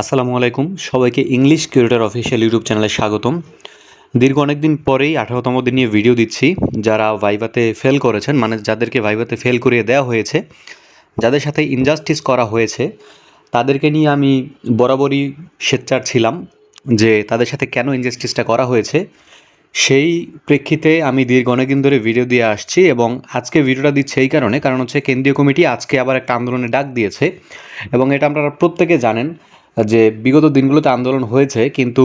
আসসালামু আলাইকুম। সবাইকে ইংলিশ কিউরেটার অফিসিয়াল ইউটিউব চ্যানেলে স্বাগতম। দীর্ঘ অনেক দিন পরেই আঠারোতম দিন নিয়ে ভিডিও দিচ্ছি। যারা ভাইভাতে ফেল করেছেন মানে যাদেরকে ভাইভাতে ফেল করিয়ে দেওয়া হয়েছে, যাদের সাথে ইনজাস্টিস করা হয়েছে, তাদেরকে নিয়ে আমি বরাবরই স্বেচ্ছার ছিলাম যে তাদের সাথে কেন ইনজাস্টিসটা করা হয়েছে। সেই প্রেক্ষিতে আমি দীর্ঘ অনেকদিন ধরে ভিডিও দিয়ে আসছি এবং আজকে ভিডিওটা দিচ্ছি এই কারণে। কারণ হচ্ছে কেন্দ্রীয় কমিটি আজকে আবার একটা আন্দোলনে ডাক দিয়েছে এবং এটা আপনারা প্রত্যেকে জানেন। যে বিগত দিনগুলোতে আন্দোলন হয়েছে, কিন্তু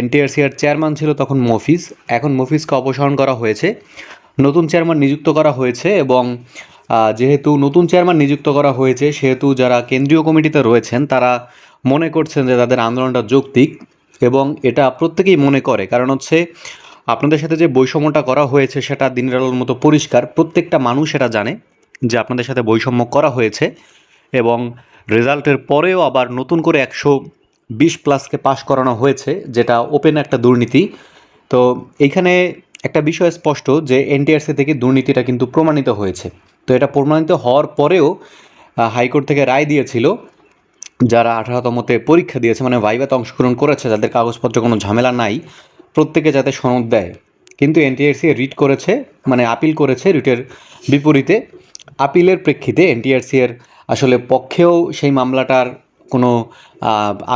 এনটিআরসিআর চেয়ারম্যান ছিল তখন মফিজ। এখন মফিজকে অপসারণ করা হয়েছে। নতুন চেয়ারম্যান নিযুক্ত করা হয়েছে এবং যেহেতু নতুন চেয়ারম্যান নিযুক্ত করা হয়েছে, সেহেতু যারা কেন্দ্রীয় কমিটিতে রয়েছেন, তারা মনে করছেন যে তাদের আন্দোলনটা যৌক্তিক এবং এটা প্রত্যেকেই মনে করে। কারণ হচ্ছে, আপনাদের সাথে যে বৈষম্যটা করা হয়েছে, সেটা দিনের আলোর মতো পরিষ্কার। প্রত্যেকটা মানুষ এটা জানে যে আপনাদের সাথে বৈষম্য করা হয়েছে এবং রেজাল্টের পরেও আবার নতুন করে একশো বিশ প্লাসকে পাশ করানো হয়েছে, যেটা ওপেন একটা দুর্নীতি। তো এইখানে একটা বিষয় স্পষ্ট যে এনটিআরসি থেকে দুর্নীতিটা কিন্তু প্রমাণিত হয়েছে। তো এটা প্রমাণিত হওয়ার পরেও হাইকোর্ট থেকে রায় দিয়েছিল, যারা আঠারোতমতে পরীক্ষা দিয়েছে মানে ভাইভাতে অংশগ্রহণ করেছে, যাদের কাগজপত্র কোনো ঝামেলা নাই, প্রত্যেকে যাতে সনদ দেয়। কিন্তু এনটিআরসি রিট করেছে মানে আপিল করেছে রিটের বিপরীতে। আপিলের প্রেক্ষিতে এনটিআরসি এর আসলে পক্ষেও সেই মামলাটার কোনো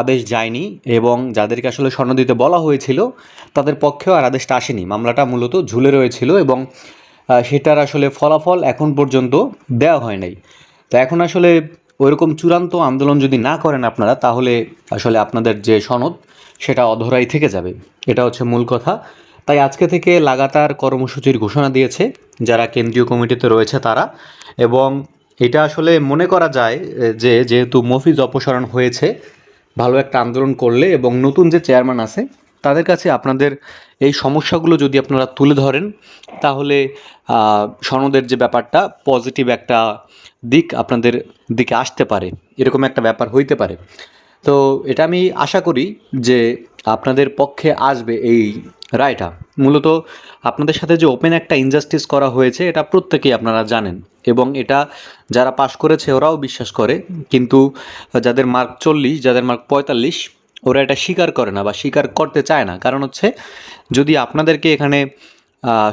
আদেশ যায়নি এবং যাদেরকে আসলে সনদ দিতে বলা হয়েছিল, তাদের পক্ষেও আর আদেশটা আসেনি। মামলাটা মূলত ঝুলে রয়েছিল এবং সেটার আসলে ফলাফল এখন পর্যন্ত দেওয়া হয় নাই। তো এখন আসলে ওইরকম চূড়ান্ত আন্দোলন যদি না করেন আপনারা, তাহলে আসলে আপনাদের যে সনদ, সেটা অধরাই থেকে যাবে। এটা হচ্ছে মূল কথা। তাই আজকে থেকে লাগাতার কর্মসূচির ঘোষণা দিয়েছে যারা কেন্দ্রীয় কমিটিতে রয়েছে তারা এবং এটা আসলে মনে করা যায় যে যেহেতু মফিজ অপসারণ হয়েছে, ভালো একটা আন্দোলন করলে এবং নতুন যে চেয়ারম্যান আছে, তাদের কাছে আপনাদের এই সমস্যাগুলো যদি আপনারা তুলে ধরেন, তাহলে সনদের যে ব্যাপারটা পজিটিভ একটা দিক আপনাদের দিকে আসতে পারে, এরকম একটা ব্যাপার হইতে পারে। তো এটা আমি আশা করি যে আপনাদের পক্ষে আসবে এই রায়টা মূলত আপনাদের সাথে যে ওপেন একটা ইনজাস্টিস করা হয়েছে, এটা প্রত্যেকেই আপনারা জানেন। এবং এটা যারা পাশ করেছে, ওরাও বিশ্বাস করে। কিন্তু যাদের মার্ক চল্লিশ, যাদের মার্ক পঁয়তাল্লিশ, ওরা এটা স্বীকার করে না বা স্বীকার করতে চায় না। কারণ হচ্ছে, যদি আপনাদেরকে এখানে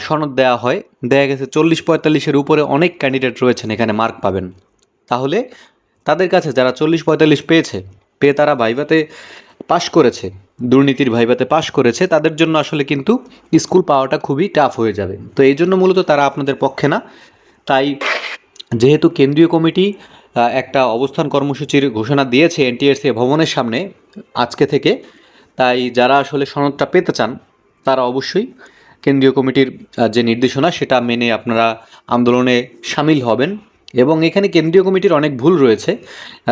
সনদ দেওয়া হয় দেখা গেছে চল্লিশ পঁয়তাল্লিশের উপরে অনেক ক্যান্ডিডেট রয়েছেন এখানে মার্ক পাবেন। তাহলে তাদের কাছে যারা চল্লিশ পঁয়তাল্লিশ পেয়েছে, পেয়ে তারা ভাইভাতে পাশ করেছে। দুর্নীতির ভাইভাতে পাশ করেছে, তাদের জন্য আসলে কিন্তু স্কুল পাওয়াটা খুবই টাফ হয়ে যাবে। তো এই জন্য মূলত তারা আপনাদের পক্ষে না। তাই যেহেতু কেন্দ্রীয় কমিটি একটা অবস্থান কর্মসূচির ঘোষণা দিয়েছে এনটিএসসি ভবনের সামনে আজকে থেকে, তাই যারা আসলে সনদটা পেতে চান, তারা অবশ্যই কেন্দ্রীয় কমিটির যে নির্দেশনা, সেটা মেনে আপনারা আন্দোলনে সামিল হবেন। এবং এখানে কেন্দ্রীয় কমিটির অনেক ভুল রয়েছে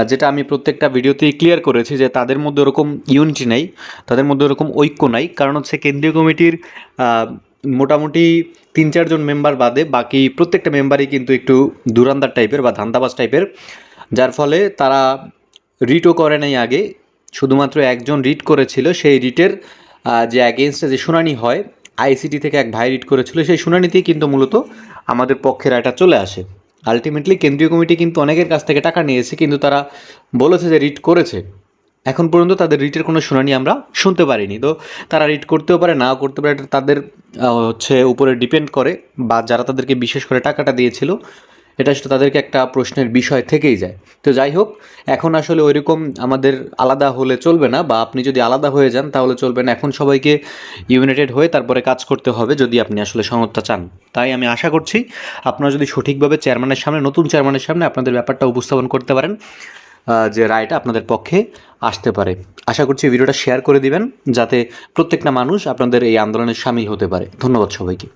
যেটা আমি প্রত্যেকটা ভিডিওতেই ক্লিয়ার করেছি যে তাদের মধ্যে ওরকম ইউনিটি নেই, তাদের মধ্যে ওরকম ঐক্য নাই। কারণ হচ্ছে কেন্দ্রীয় কমিটির মোটামুটি তিন চারজন মেম্বার বাদে বাকি প্রত্যেকটা মেম্বারই কিন্তু একটু দুরান্দার টাইপের বা ধান্দাবাজ টাইপের যার ফলে তারা রিটও করে নাই আগে, শুধুমাত্র একজন রিট করেছিল, সেই রিটের যে অ্যাগেনস্টে যে শুনানি হয় আইসিটি থেকে এক ভাই রিট করেছিল, সেই শুনানিতেই কিন্তু মূলত আমাদের পক্ষের এটা চলে আসে। আলটিমেটলি কেন্দ্রীয় কমিটি কিন্তু অনেকের কাছ থেকে টাকা নিয়েছে, কিন্তু তারা বলেছে যে রিট করেছে। এখন পর্যন্ত তাদের রিটের কোনো শুনানি আমরা শুনতে পারিনি। তো তারা রিট করতেও পারে, নাও করতে পারে তাদের হচ্ছে উপরে ডিপেন্ড করে, বা যারা তাদেরকে বিশেষ করে টাকাটা দিয়েছিল এটা সেটা তাদেরকে একটা প্রশ্নের বিষয় থেকেই যায়। তো যাই হোক, এখন আসলে ওইরকম আমাদের আলাদা হলে চলবে না বা আপনি যদি আলাদা হয়ে যান তাহলে চলবে না। এখন সবাইকে ইউনাইটেড হয়ে তারপরে কাজ করতে হবে যদি আপনি আসলে সনদটা চান। তাই আমি আশা করছি আপনারা যদি সঠিকভাবে চেয়ারম্যানের সামনে, নতুন চেয়ারম্যানের সামনে আপনাদের ব্যাপারটা উপস্থাপন করতে পারেন যে রায়টা আপনাদের পক্ষে আসতে পারে। আশা করছি ভিডিওটা শেয়ার করে দিবেন যাতে প্রত্যেকটা মানুষ আপনাদের এই আন্দোলনে সামিল হতে পারে। ধন্যবাদ সবাইকে।